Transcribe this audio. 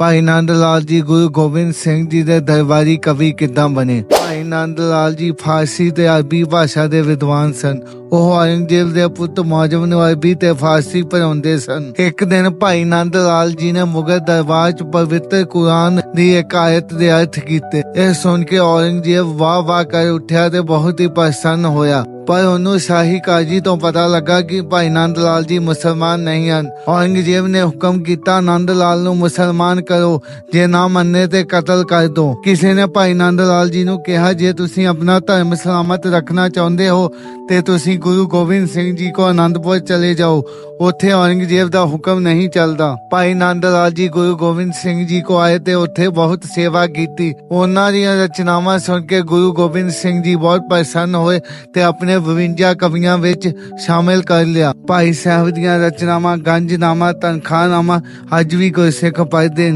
ਭਾਈ ਨੰਦ ਲਾਲ ਜੀ, ਗੁਰੂ ਗੋਬਿੰਦ ਸਿੰਘ ਜੀ ਦੇ ਦਰਬਾਰੀ ਕਵੀ ਕਿੱਦਾਂ ਬਣੇ? ਭਾਈ ਨੰਦ ਲਾਲ ਜੀ ਫਾਰਸੀ ਤੇ ਅਰਬੀ ਭਾਸ਼ਾ ਦੇ ਵਿਦਵਾਨ ਸਨ। ਉਹ ਔਰੰਗਜ਼ੇਬ ਦੇ ਪੁੱਤ ਮੌਜਮ ਨੂੰ ਅਰਬੀ ਤੇ ਫਾਰਸੀ ਪੜ੍ਹਾਉਂਦੇ ਸਨ। ਇੱਕ ਦਿਨ ਭਾਈ ਨੰਦ ਲਾਲ ਜੀ ਨੇ ਮੁਗਲ ਦਰਬਾਰ 'ਚ ਪਵਿੱਤਰ ਕੁਰਾਨ ਦੀ ਇੱਕ ਆਇਤ ਦੇ ਅਰਥ ਕੀਤੇ। ਇਹ ਸੁਣ ਕੇ ਔਰੰਗਜ਼ੇਬ ਵਾਹ ਵਾਹ ਕਰ ਉੱਠਿਆ ਤੇ ਬਹੁਤ ਹੀ ਪ੍ਰਸੰਨ ਹੋਇਆ। ਪਰ ਉਹਨੂੰ ਸ਼ਾਹੀ ਕਾਜੀ ਤੋਂ ਪਤਾ ਲੱਗਾ ਕਿ ਭਾਈ ਨੰਦ ਲਾਲ ਜੀ ਮੁਸਲਮਾਨ ਨਹੀਂ ਹਨ। ਔਰੰਗਜ਼ੇਬ ਨੇ ਹੁਕਮ ਕੀਤਾ, ਨੰਦ ਲਾਲ ਨੂੰ ਮੁਸਲਮਾਨ ਕਰੋ, ਜੇ ਨਾ ਮੰਨੇ ਤੇ ਕਤਲ ਕਰ ਦੋ। ਕਿਸੇ ਨੇ ਭਾਈ ਨੰਦ ਲਾਲ ਜੀ ਨੂੰ ਕਿਹਾ, ਜੇ ਤੁਸੀਂ ਆਪਣਾ ਧਰਮ ਸਲਾਮਤ ਰੱਖਣਾ ਚਾਹੁੰਦੇ ਹੋ ਤੇ ਤੁਸੀਂ ਗੁਰੂ ਗੋਬਿੰਦ ਸਿੰਘ ਜੀ ਕੋ ਆਨੰਦਪੁਰ ਚਲੇ ਜਾਓ। ਉੱਥੇ ਔਰੰਗਜ਼ੇਬ ਦਾ ਹੁਕਮ ਨਹੀਂ ਚੱਲਦਾ। ਭਾਈ ਨੰਦ ਲਾਲ ਜੀ ਗੁਰੂ ਗੋਬਿੰਦ ਸਿੰਘ ਜੀ ਕੋ ਆਏ ਤੇ ਉੱਥੇ ਬਹੁਤ ਸੇਵਾ ਕੀਤੀ। ਉਹਨਾਂ ਦੀਆਂ ਰਚਨਾਵਾਂ ਸੁਣ ਕੇ ਗੁਰੂ ਗੋਬਿੰਦ ਸਿੰਘ ਜੀ ਬਹੁਤ ਪ੍ਰਸੰਨ ਹੋਏ ਤੇ ਆਪਣੇ 52 ਕਵੀਆਂ ਵਿੱਚ ਸ਼ਾਮਿਲ ਕਰ ਲਿਆ। ਭਾਈ ਸਾਹਿਬ ਦੀਆਂ ਰਚਨਾਵਾਂ, ਗੰਜਨਾਮਾ, ਤਨਖਾਹਨਾਮਾ ਅੱਜ ਵੀ ਕੋਈ ਸਿੱਖ ਪੜ੍ਹਦੇ